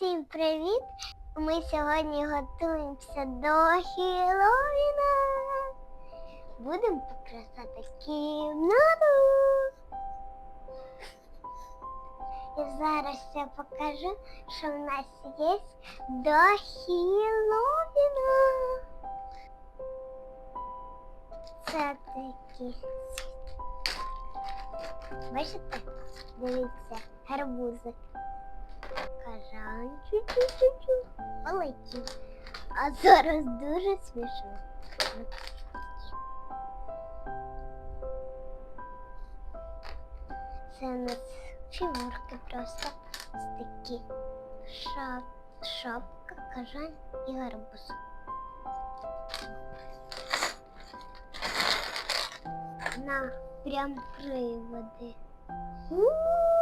Всім привіт! Ми сьогодні готуємося до Хіллоуіна. Будемо прикрашати кімнату. І зараз я покажу, що в нас є до Хіллоуіна. Це такі. Бачите? Дивіться, гарбузик. Кажан чу-чу-чу-чу. Полетів. А зараз дуже смішно. Це у нас фігурки просто з такі шап, шапка, кажан і гарбуз. На прям приводи. У-у-у!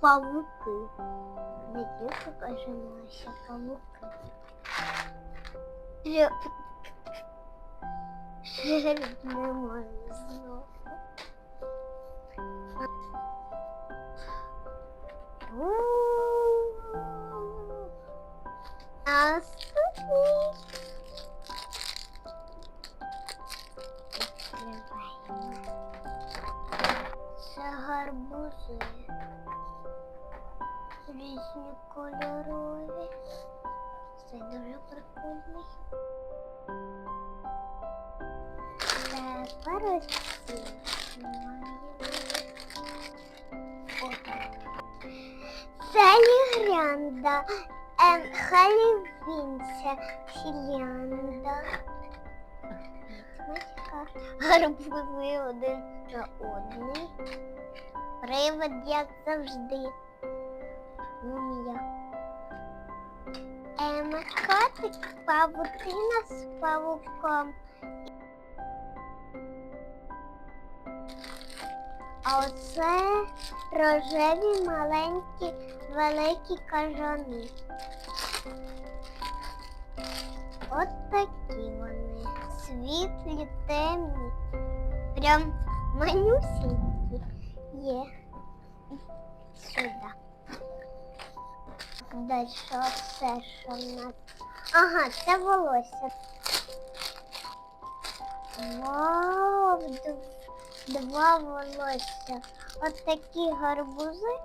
Pamuk. Ne diyorsun aşağıdan aşağı pamuk kız. Şöyle? Різні кольорові. Це дуже прикольний. Тепер ось ці маємо. О. Це лігрянда. Ем, халівінця. Відьмачка. Гарбузи один за одний. Привид, як завжди. Мумія. Ем, котик, павутина з павуком. А оце рожеві маленькі великі кажани. От такі вони. Світлі, темні. Прям манюсінькі є. Далі все, що в. Ага, це волосся. Вау, два волосся. От такі гарбузи.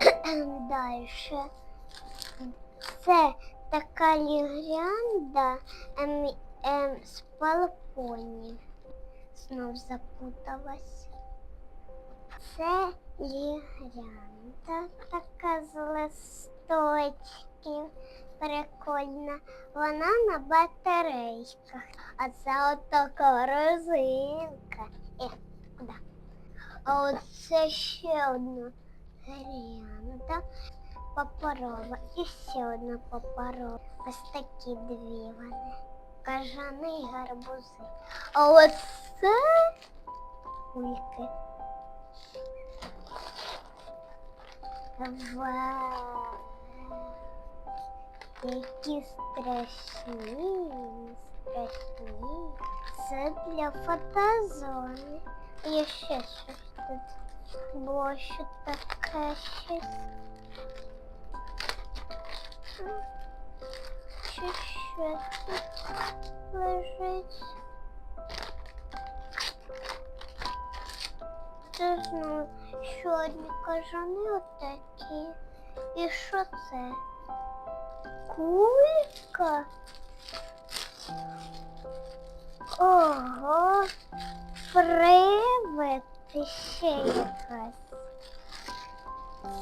Далі. Це така лігрянда ем, ем, з балконів. Знов запуталась. Це лігрянда така з листочків. Прикольна. Вона на батарейках. А це от така розинка. Е, куди? А оце ще одна грянда. Паперова і ще одна паперова. Ось такі дві вони. Кажани і гарбузи. А оце кульки. Вау! Які страшні, страшні. Це для фотозони. І ще щось тут було що таке щось. Що ще тут лежить? Це знову Ще одні кажани отакі. І що це? Кулька? Ого, привид ще якась.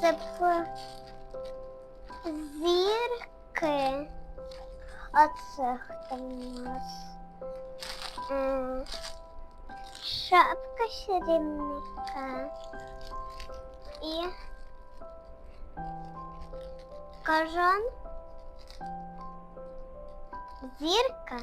Це зірки. А це хто в нас? Шапка чарівника. І кажан. Зірка.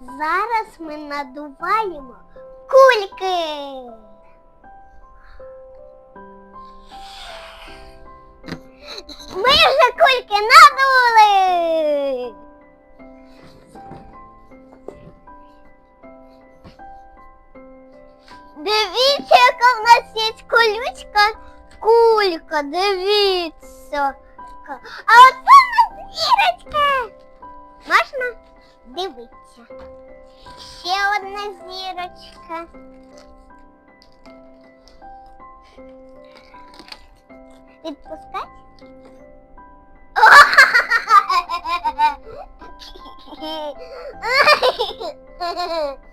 Зараз ми надуваємо кульки. дивіться. А оце у нас зірочка. Можна дивитися. Ще одна зірочка. Відпускать? Так.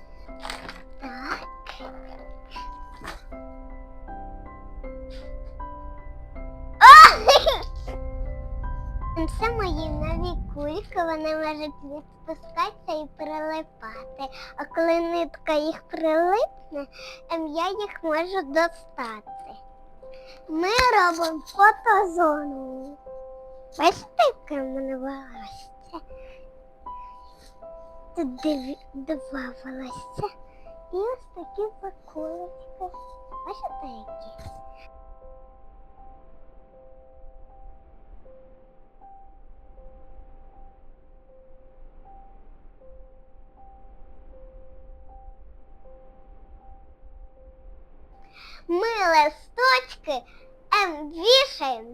кульки, вони можуть відпускатися і прилипати. А коли нитка їх прилипне, ем, я їх можу достати. Ми робимо фотозону. Бачите, яке в мене волосся? Тут два волосся. І ось такі заколочки. Бачите, які?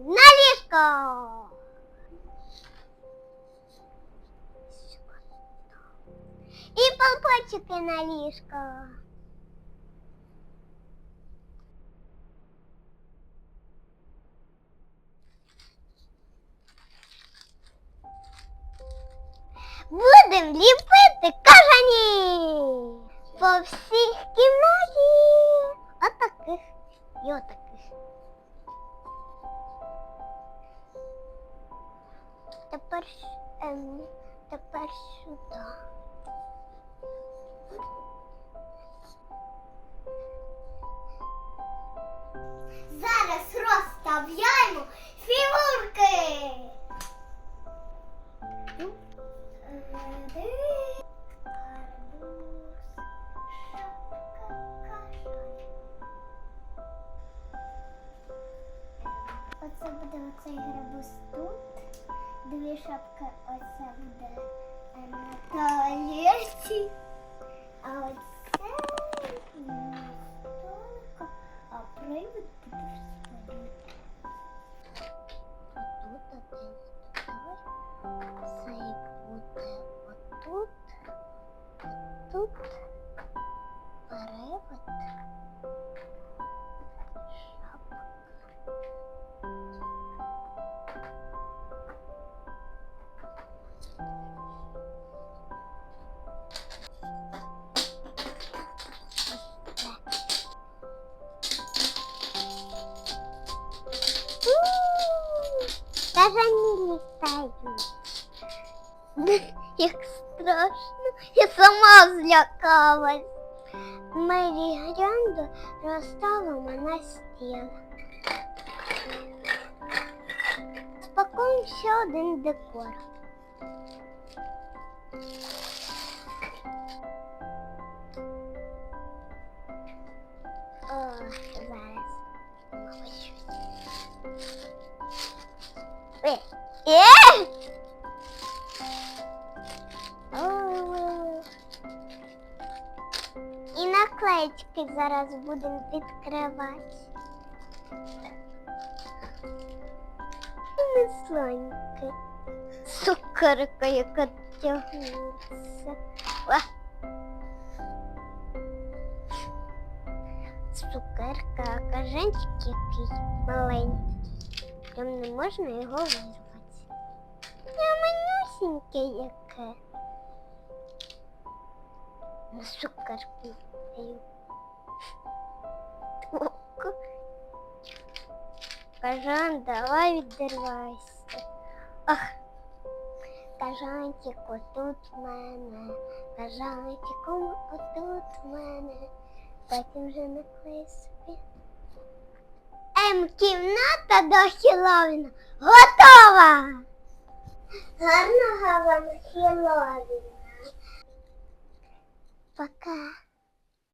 вішаємо на ліжко. І полпочики на ліжко. Будемо ліпити кажані по всіх кімнаті. Отаких і отаких. Тепер, ем, тепер сюди. Зараз розставляємо фігурки. Оце буде оцей грабус тут. Дві шапки оце буде е, на туалеті. А оце на столику, а привид Не літають. Як страшно, я сама злякалась. Мері Грянду розставимо на стіл. Спакуємо ще один декор. О, зараз. І наклеечки зараз будемо відкривати. Не слоньки. Цукерка, яка тягнеться. Цукерка, кажанчик якийсь маленький. Прям не можна його вирвати. Манюсіньке яке. На цукерку даю. Кажан, давай відривайся. Ах. Кажантик, отут в мене. Кажантиком отут мене. Потім вже наклею собі. Ем, кімната до Хіловіна готова! Гарного вам Хіловіна. Пока.